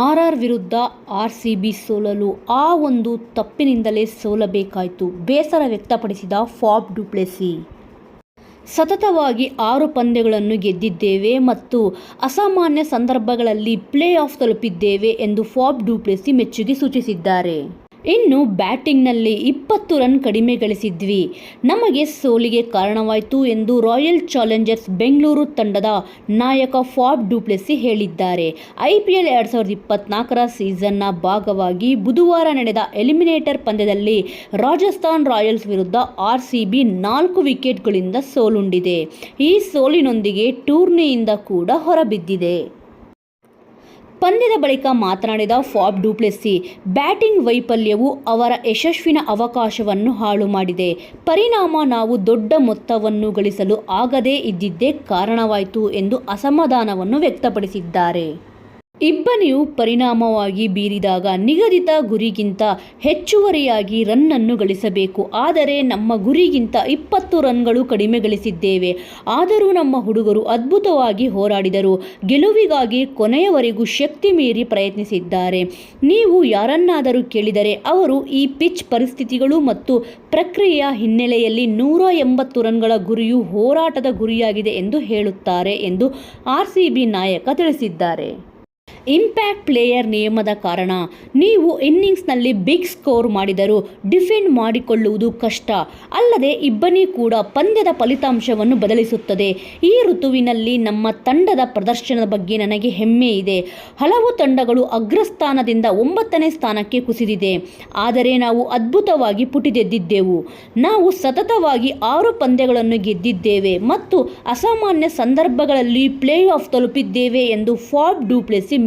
R R ವಿರುದ್ಧ R C B ಸೋಲಲು ಆ ಒಂದು ತಪ್ಪಿನಿಂದಲೇ ಸೋಲಬೇಕಾಯಿತು. ಬೇಸರ ವ್ಯಕ್ತಪಡಿಸಿದ ಫಾಬ್ ಡುಪ್ಲೆಸಿ. ಸತತವಾಗಿ ಆರು ಪಂದ್ಯಗಳನ್ನು ಗೆದ್ದಿದ್ದೇವೆ ಮತ್ತು ಅಸಾಮಾನ್ಯ ಸಂದರ್ಭಗಳಲ್ಲಿ ಪ್ಲೇ ಆಫ್ ತಲುಪಿದ್ದೇವೆ ಎಂದು ಫಾಬ್ ಡುಪ್ಲೆಸಿ ಮೆಚ್ಚುಗೆ ಸೂಚಿಸಿದ್ದಾರೆ. ಇನ್ನು ಬ್ಯಾಟಿಂಗ್ನಲ್ಲಿ ಇಪ್ಪತ್ತು ರನ್ ಕಡಿಮೆ ಗಳಿಸಿದ್ವಿ. ನಮಗೆ ಸೋಲಿಗೆ ಕಾರಣವಾಯಿತು ಎಂದು ರಾಯಲ್ ಚಾಲೆಂಜರ್ಸ್ ಬೆಂಗಳೂರು ತಂಡದ ನಾಯಕ ಫಾಬ್ ಡುಪ್ಲೆಸಿ ಹೇಳಿದ್ದಾರೆ. ಐ ಪಿ ಎಲ್ ಎರಡು ಸಾವಿರದ ಇಪ್ಪತ್ನಾಲ್ಕರ ಸೀಸನ್ನ ಭಾಗವಾಗಿ ಬುಧವಾರ ನಡೆದ ಎಲಿಮಿನೇಟರ್ ಪಂದ್ಯದಲ್ಲಿ ರಾಜಸ್ಥಾನ್ ರಾಯಲ್ಸ್ ವಿರುದ್ಧ ಆರ್ ಸಿ ಬಿ ನಾಲ್ಕು ವಿಕೆಟ್ಗಳಿಂದ ಸೋಲುಂಡಿದೆ. ಈ ಸೋಲಿನೊಂದಿಗೆ ಟೂರ್ನಿಯಿಂದ ಕೂಡ ಹೊರಬಿದ್ದಿದೆ. ಪಂದ್ಯದ ಬಳಿಕ ಮಾತನಾಡಿದ ಫಾಬ್ ಡುಪ್ಲೆಸ್ಸಿ, ಬ್ಯಾಟಿಂಗ್ ವೈಫಲ್ಯವು ಅವರ ಯಶಸ್ವಿನ ಅವಕಾಶವನ್ನು ಹಾಳು ಮಾಡಿದೆ. ಪರಿಣಾಮ ನಾವು ದೊಡ್ಡ ಮೊತ್ತವನ್ನು ಗಳಿಸಲು ಆಗದೇ ಇದ್ದಿದ್ದೇ ಕಾರಣವಾಯಿತು ಎಂದು ಅಸಮಾಧಾನವನ್ನು ವ್ಯಕ್ತಪಡಿಸಿದ್ದಾರೆ. ಇಬ್ಬನಿಯು ಪರಿಣಾಮವಾಗಿ ಬೀರಿದಾಗ ನಿಗದಿತ ಗುರಿಗಿಂತ ಹೆಚ್ಚುವರಿಯಾಗಿ ರನ್ನನ್ನು ಗಳಿಸಬೇಕು. ಆದರೆ ನಮ್ಮ ಗುರಿಗಿಂತ ಇಪ್ಪತ್ತು ರನ್ಗಳು ಕಡಿಮೆ ಗಳಿಸಿದ್ದೇವೆ. ಆದರೂ ನಮ್ಮ ಹುಡುಗರು ಅದ್ಭುತವಾಗಿ ಹೋರಾಡಿದರು. ಗೆಲುವಿಗಾಗಿ ಕೊನೆಯವರೆಗೂ ಶಕ್ತಿ ಮೀರಿ ಪ್ರಯತ್ನಿಸಿದ್ದಾರೆ. ನೀವು ಯಾರನ್ನಾದರೂ ಕೇಳಿದರೆ ಅವರು ಈ ಪಿಚ್ ಪರಿಸ್ಥಿತಿಗಳು ಮತ್ತು ಪ್ರಕ್ರಿಯೆಯ ಹಿನ್ನೆಲೆಯಲ್ಲಿ ನೂರ ಎಂಬತ್ತು ರನ್ಗಳ ಗುರಿಯು ಹೋರಾಟದ ಗುರಿಯಾಗಿದೆ ಎಂದು ಹೇಳುತ್ತಾರೆ ಎಂದು ಆರ್ ಸಿ ಬಿ ನಾಯಕ ತಿಳಿಸಿದ್ದಾರೆ. ಇಂಪ್ಯಾಕ್ಟ್ ಪ್ಲೇಯರ್ ನಿಯಮದ ಕಾರಣ ನೀವು ಇನ್ನಿಂಗ್ಸ್ನಲ್ಲಿ ಬಿಗ್ ಸ್ಕೋರ್ ಮಾಡಿದರೂ ಡಿಫೆಂಡ್ ಮಾಡಿಕೊಳ್ಳುವುದು ಕಷ್ಟ. ಅಲ್ಲದೆ ಇಬ್ಬನಿ ಕೂಡ ಪಂದ್ಯದ ಫಲಿತಾಂಶವನ್ನು ಬದಲಿಸುತ್ತದೆ. ಈ ಋತುವಿನಲ್ಲಿ ನಮ್ಮ ತಂಡದ ಪ್ರದರ್ಶನದ ಬಗ್ಗೆ ನನಗೆ ಹೆಮ್ಮೆ ಇದೆ. ಹಲವು ತಂಡಗಳು ಅಗ್ರಸ್ಥಾನದಿಂದ ಒಂಬತ್ತನೇ ಸ್ಥಾನಕ್ಕೆ ಕುಸಿದಿದೆ. ಆದರೆ ನಾವು ಅದ್ಭುತವಾಗಿ ಪುಟಿದೆದ್ದಿದ್ದೆವು. ನಾವು ಸತತವಾಗಿ ಆರು ಪಂದ್ಯಗಳನ್ನು ಗೆದ್ದಿದ್ದೇವೆ ಮತ್ತು ಅಸಾಮಾನ್ಯ ಸಂದರ್ಭಗಳಲ್ಲಿ ಪ್ಲೇ ಆಫ್ ತಲುಪಿದ್ದೇವೆ ಎಂದು ಫಾಬ್ ಡೂಪ್ಲೆಸಿ